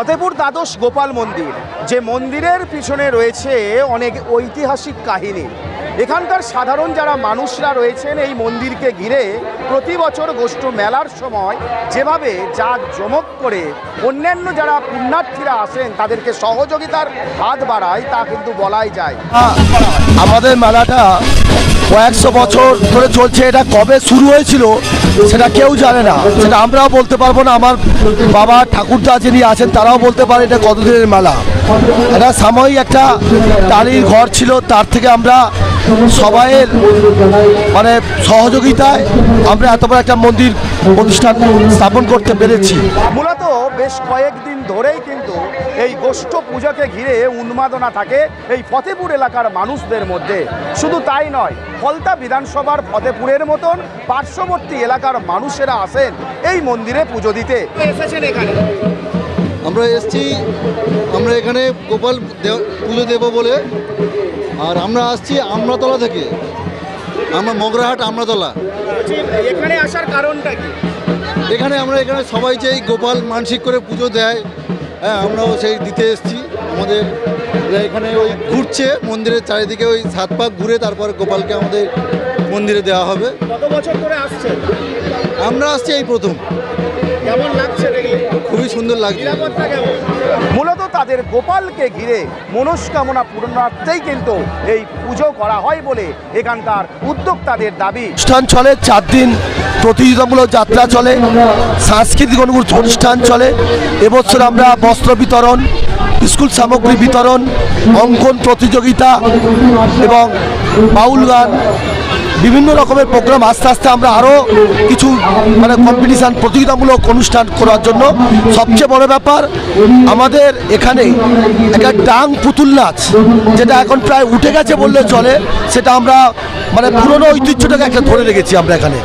ফতেপুর দ্বাদশ গোপাল মন্দির, যে মন্দিরের পিছনে রয়েছে অনেক ঐতিহাসিক কাহিনী। এখানকার সাধারণ যারা মানুষরা রয়েছেন এই মন্দিরকে ঘিরে প্রতি বছর গোষ্ঠ মেলার সময় যেভাবে জাক জমক করে অন্যান্য যারা পুণ্যার্থীরা আসেন, তাদেরকে সহযোগিতার হাত বাড়ায়, তা কিন্তু বলাই যায়। আমাদের মেলাটা কয়েকশো বছর ধরে চলছে, এটা কবে শুরু হয়েছিল সেটা কেউ জানে না। সেটা আমরাও বলতে পারব না, আমার বাবা ঠাকুরদা যিনি আছেন, তারাও বলতে পারে এটা কতদিনের মেলা। এটা সাময়িক একটা টালির ঘর ছিল, তার থেকে আমরা সবাইয়ের মানে সহযোগিতায় আমরা এত বড় একটা মন্দির প্রতিষ্ঠান স্থাপন করতে পেরেছি। বেশ কয়েকদিন ধরেই কিন্তু এই গোষ্ঠ পূজাকে ঘিরে উন্মাদনা থাকে এই ফতেপুর এলাকার মানুষদের মধ্যে। শুধু তাই নয় ফলতা বিধানসভার ফতেপুরের মতন পার্শ্ববর্তী এলাকার মানুষেরা আসেন এই মন্দিরে পুজো দিতে। এসেছেন এখানে? আমরা এসছি আমরা এখানে গোপাল পুজো দেবো বলে। আর আমরা আসছি আমরাতলা থেকে। আমরা মগরাহাট আমরাতলা। এখানে আসার কারণটা কি? এখানে আমরা এখানে সবাই যে গোপাল মানসিক করে পুজো দেয় হ্যাঁ আমরাও সেই দিতে এসেছি। আমাদের এখানে ওই ঘুরছে মন্দিরের চারিদিকে ওই সাত পাক ঘুরে তারপর গোপালকে আমাদের মন্দিরে দেওয়া হবে। কত বছর ধরে আসছে আমরা আসছি এই প্রথম। কেমন লাগছে খুবই সুন্দর লাগছে। মূলত তাদের গোপালকে ঘিরে মনস্কামনা পূরণার্থেই কিন্তু এই পুজো করা হয় বলে এখানকার উদ্যোক্তাদের দাবি। অনুষ্ঠান চলে, চার দিন প্রতিযোগিতামূলক যাত্রা চলে, সাংস্কৃতিক অনুষ্ঠান চলে। এবছর আমরা বস্ত্র বিতরণ, স্কুল সামগ্রী বিতরণ, অঙ্কন প্রতিযোগিতা এবং বাউল গান বিভিন্ন রকমের প্রোগ্রাম আস্তে আস্তে আমরা আরও কিছু মানে কম্পিটিশান প্রতিযোগিতামূলক অনুষ্ঠান করার জন্য সবচেয়ে বড় ব্যাপার আমাদের এখানে একটা ডাং পুতুল নাচ, যেটা এখন প্রায় উঠে গেছে বললে চলে, সেটা আমরা মানে পুরনো ঐতিহ্যটাকে একটা ধরে রেখেছি আমরা এখানে।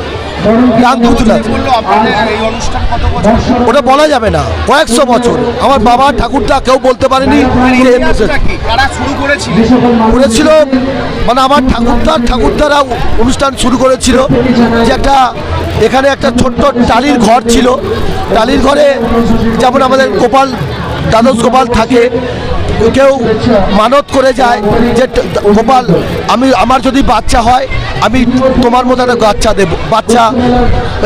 কত বছর? ওটা বলা যাবে না। কয়েকশো বছর। আমার বাবা ঠাকুরদা কেউ বলতে পারেনি করেছিল? মানে আমার ঠাকুরদার ঠাকুরদারা অনুষ্ঠান শুরু করেছিল যে একটা এখানে একটা ছোট্ট টালির ঘর ছিল। টালির ঘরে যেমন আমাদের গোপাল দ্বাদশ গোপাল থাকে কেউ মানত করে যায় যে গোপাল, আমি, আমার যদি বাচ্চা হয়, আমি তোমার মতো একটা বাচ্চা দেব, বাচ্চা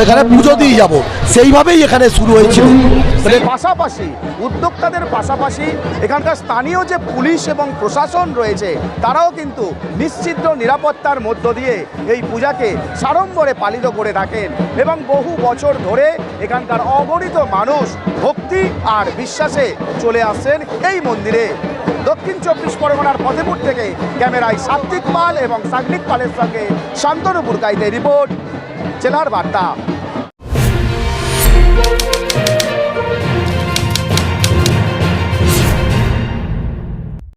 এখানে পুজো দিয়ে যাব। সেইভাবেই এখানে শুরু হয়েছিল। পাশাপাশি, উদ্যোক্তাদের পাশাপাশি এখানকার স্থানীয় যে পুলিশ এবং প্রশাসন রয়েছে, তারাও কিন্তু নিশ্চিদ্র নিরাপত্তার মধ্য দিয়ে এই পূজাকে সাড়ম্বরে পালিত করে থাকেন এবং বহু বছর ধরে এখানকার অগণিত মানুষ ভক্তি আর বিশ্বাসে চলে আসেন এই মন্দিরে। দক্ষিণ চব্বিশ পরগনার ফতেপুর থেকে ক্যামেরায় সাত্বিক পাল এবং সাগ্নিক পালের সঙ্গে শান্তনুপুর গাইতে রিপোর্ট। জেলার বার্তা।